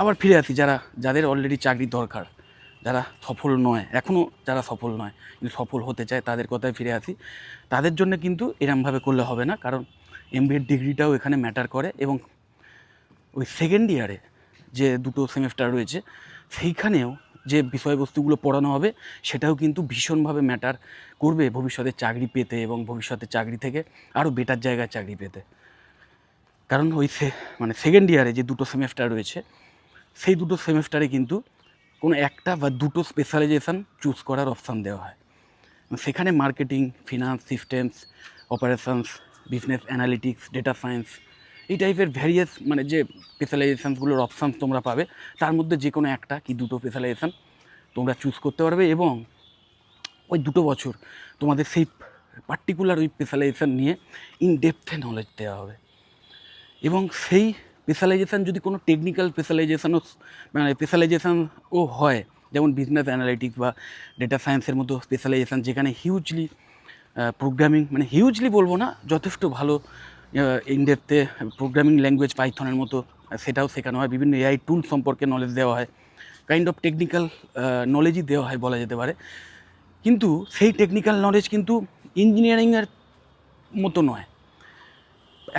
আবার ফিরে আসি, যারা, যাদের অলরেডি চাকরি দরকার, যারা সফল নয় এখনও যারা সফল নয়, কিন্তু সফল হতে চায়, তাদের কথায় ফিরে আসি। তাদের জন্য কিন্তু এরমভাবে করলে হবে না, কারণ এমবিএর ডিগ্রিটাও এখানে ম্যাটার করে এবং ওই সেকেন্ড ইয়ারে যে দুটো সেমেস্টার রয়েছে, সেইখানেও যে বিষয়বস্তুগুলো পড়ানো হবে, সেটাও কিন্তু ভীষণভাবে ম্যাটার করবে ভবিষ্যতে চাকরি পেতে এবং ভবিষ্যতে চাকরি থেকে আরও বেটার জায়গায় চাকরি পেতে। কারণ ওই মানে সেকেন্ড ইয়ারে যে দুটো সেমেস্টার রয়েছে সেই দুটো সেমেস্টারে কিন্তু কোনো একটা বা দুটো স্পেশালাইজেশন চুজ করার অপশান দেওয়া হয়। সেখানে marketing finance systems operations business analytics data science এই টাইপের ভ্যারিয়াস মানে যে স্পেশালাইজেশনসগুলোর অপশানস তোমরা পাবে, তার মধ্যে যে কোনো একটা কি দুটো স্পেশালাইজেশন তোমরা চুজ করতে পারবে এবং ওই দুটো বছর তোমাদের সেই পার্টিকুলার ওই স্পেশালাইজেশন নিয়ে ইন ডেপথে নলেজ দেওয়া হবে। এবং সেই স্পেশালাইজেশন যদি কোনো টেকনিক্যাল স্পেশালাইজেশানও মানে স্পেশালাইজেশনও হয়, যেমন বিজনেস অ্যানালিটিক্স বা ডেটা সায়েন্সের মতো স্পেশালাইজেশান যেখানে হিউজলি প্রোগ্রামিং মানে হিউজলি বলব না, যথেষ্ট ভালো ইনডেপথে প্রোগ্রামিং ল্যাঙ্গুয়েজ পাইথনের মতো সেটাও শেখানো হয়। বিভিন্ন এআই টুল সম্পর্কে নলেজ দেওয়া হয়। কাইন্ড অফ টেকনিক্যাল নলেজই দেওয়া হয় বলা যেতে পারে। কিন্তু সেই টেকনিক্যাল নলেজ কিন্তু ইঞ্জিনিয়ারিংয়ের মতো নয়।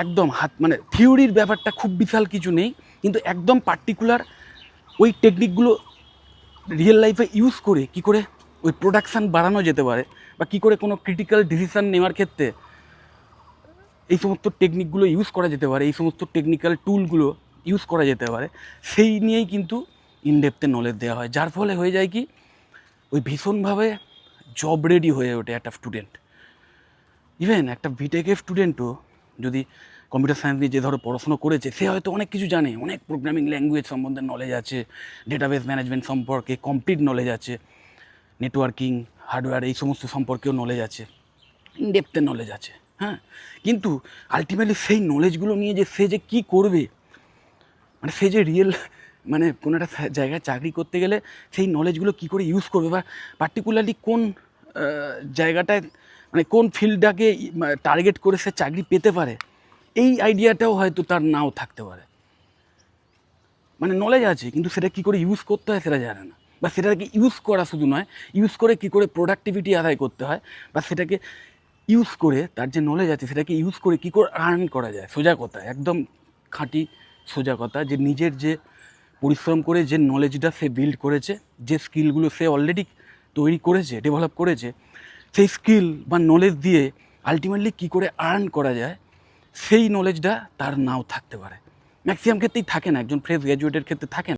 একদম হাত মানে থিওরির ব্যাপারটা খুব বিশাল কিছু নেই, কিন্তু একদম পার্টিকুলার ওই টেকনিকগুলো রিয়েল লাইফে ইউজ করে কি করে ওই প্রোডাকশান বাড়ানো যেতে পারে বা কি করে কোনো ক্রিটিক্যাল ডিসিশন নেওয়ার ক্ষেত্রে এই সমস্ত টেকনিকগুলো ইউজ করা যেতে পারে, এই সমস্ত টেকনিক্যাল টুলগুলো ইউজ করা যেতে পারে, সেই নিয়েই কিন্তু ইনডেপথে নলেজ দেওয়া হয়। যার ফলে হয়ে যায় কি, ওই ভীষণভাবে জব রেডি হয়ে ওঠে একটা স্টুডেন্ট ইভেন একটা বিটেকের স্টুডেন্টও যদি কম্পিউটার সায়েন্স নিয়ে যে ধরো পড়াশোনা করেছে, সে হয়তো অনেক কিছু জানে। অনেক প্রোগ্রামিং ল্যাঙ্গুয়েজ সম্বন্ধে নলেজ আছে ডেটাবেস ম্যানেজমেন্ট সম্পর্কে কমপ্লিট নলেজ আছে নেটওয়ার্কিং হার্ডওয়্যার এই সমস্ত সম্পর্কেও নলেজ আছে ইনডেপথে নলেজ আছে হ্যাঁ? কিন্তু আলটিমেটলি সেই নলেজগুলো নিয়ে যে সে যে কী করবে মানে সে যে রিয়েল মানে কোনো একটা জায়গায় চাকরি করতে গেলে সেই নলেজগুলো কী করে ইউজ করবে বা পার্টিকুলারলি কোন জায়গাটায় মানে কোন ফিল্ডটাকে টার্গেট করে সে চাকরি পেতে পারে, এই আইডিয়াটাও হয়তো তার নাও থাকতে পারে। মানে নলেজ আছে, কিন্তু সেটা কী করে ইউজ করতে হয় সেটা জানে না। বা সেটাকে ইউজ করা শুধু নয় ইউজ করে কী করে প্রোডাক্টিভিটি আদায় করতে হয়, বা সেটাকে ইউজ করে তার যে নলেজ আছে সেটাকে ইউজ করে কী করে আর্ন করা যায়, সোজা কথা, একদম খাঁটি সোজা কথা যে নিজের যে পরিশ্রম করে যে নলেজটা সে বিল্ড করেছে, যে স্কিলগুলো সে অলরেডি তৈরি করেছে ডেভেলপ করেছে সেই স্কিল বা নলেজ দিয়ে আলটিমেটলি কী করে আর্ন করা যায়, সেই নলেজটা তার নাও থাকতে পারে। ম্যাক্সিমাম ক্ষেত্রেই থাকে না, একজন ফ্রেশ গ্র্যাজুয়েটের ক্ষেত্রে থাকে না।